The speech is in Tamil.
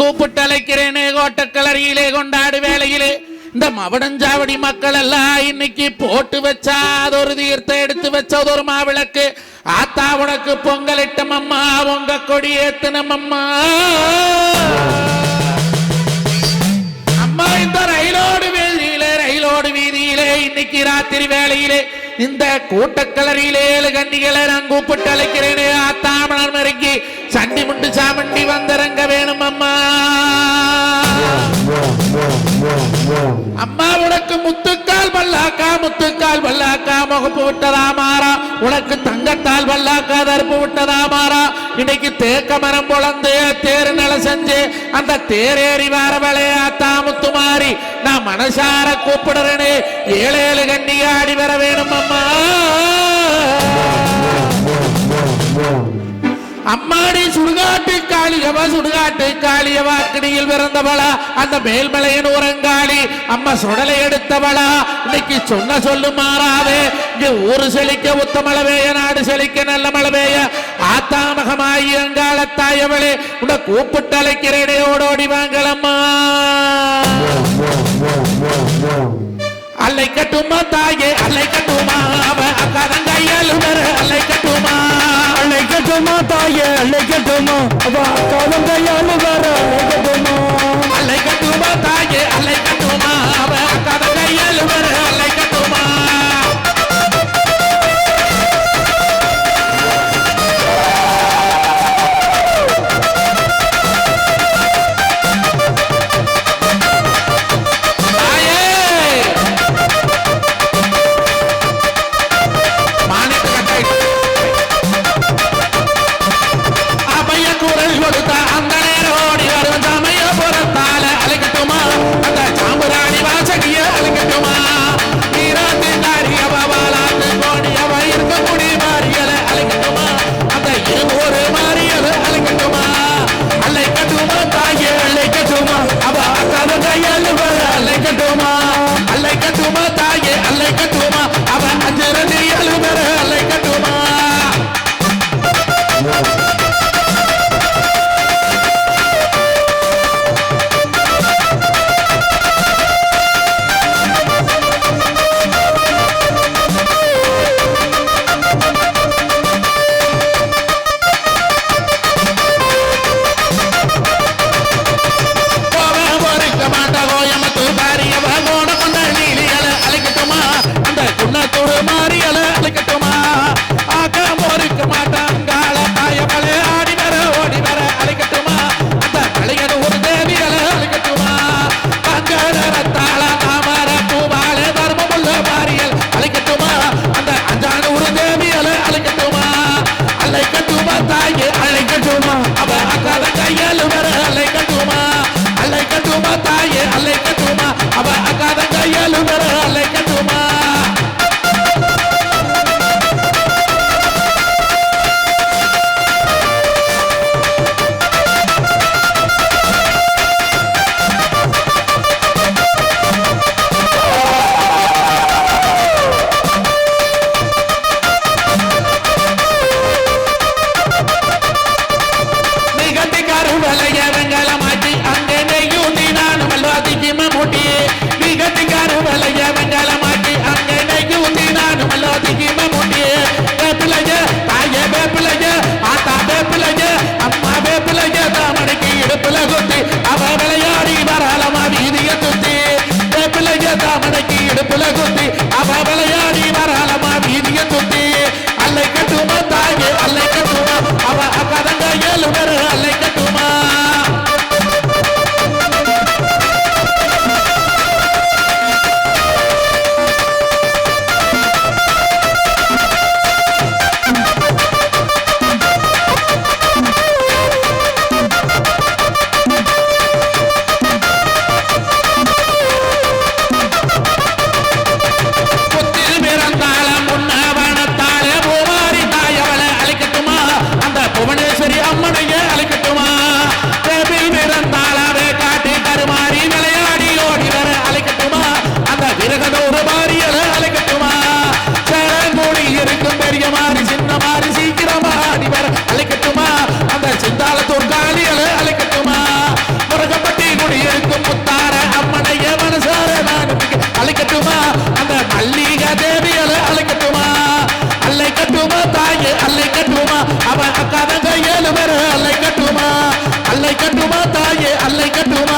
கூப்பிட்டு அழைக்கிறேனே கோட்டக்கலரியிலே கொண்டாடு வேலையிலே இந்த மவடஞ்சாவடி மக்கள் எல்லாம் இன்னைக்கு போட்டு வச்சா அது ஒரு தீர்த்தம் எடுத்து வச்சது ஒரு மாவிளக்கு. ஆத்தா உனக்கு பொங்கலிட்டம் அம்மா உங்க கொடி ஏத்துனம் அம்மா அம்மா இந்த ரயிலோடு வேலையிலே ரயிலோடு வீதியிலே இன்னைக்கு ராத்திரி வேலையிலே இந்த கூட்டக்கலரியிலே ஏழு கண்ணிகளை நான் கூப்பிட்டு அழைக்கிறேனே ஆத்தாமணர் முகப்பு விட்டதா மாறா? உனக்கு தங்கத்தால் வல்லாக்காத அறுப்பு விட்டதா மாறா? இன்னைக்கு தேக்க மரம் பொழந்து தேர் நல செஞ்சு அந்த தேரேறி வார விளையாத்தா முத்துமாரி? நான் மனசார கூப்பிடுறேனே. ஏழு ஏழு கண்ணி ஆடி வர வேணும் அம்மா. அம்மாடி சுடுகாட்டு காளியவா சுடுகாட்டு காளியவா கிணியில் பிறந்தவளா அந்த மேல்மலையின் உரங்காளி. அம்மா சுடலை எடுத்தவளா. இன்னைக்கு சொன்ன சொல்லு மாறாதே. அங்கு ஊரு செழிக்க உத்தமளவேய நாடு செழிக்க நல்ல மழவேய பெய்ய அங்காளத்தாயவளே உன்னை கூப்பிட்டு அழைக்கிறேனே ஓடோடி வாங்கலம்மா. அல்லை கட்டுமா தாயே அல்லை கட்டுமா அவ அல்லை கட்டுமா. அல்லை கட்டுமா அழைக்கட்டுமா தாயே அழைக்கட்டுமா அவ அக்காவும் அல்லை கட்டுமா. மனதையேலு மறு அல்லை கட்டுமா? அல்லை கட்டுமா தாயே அல்லை கட்டுமா?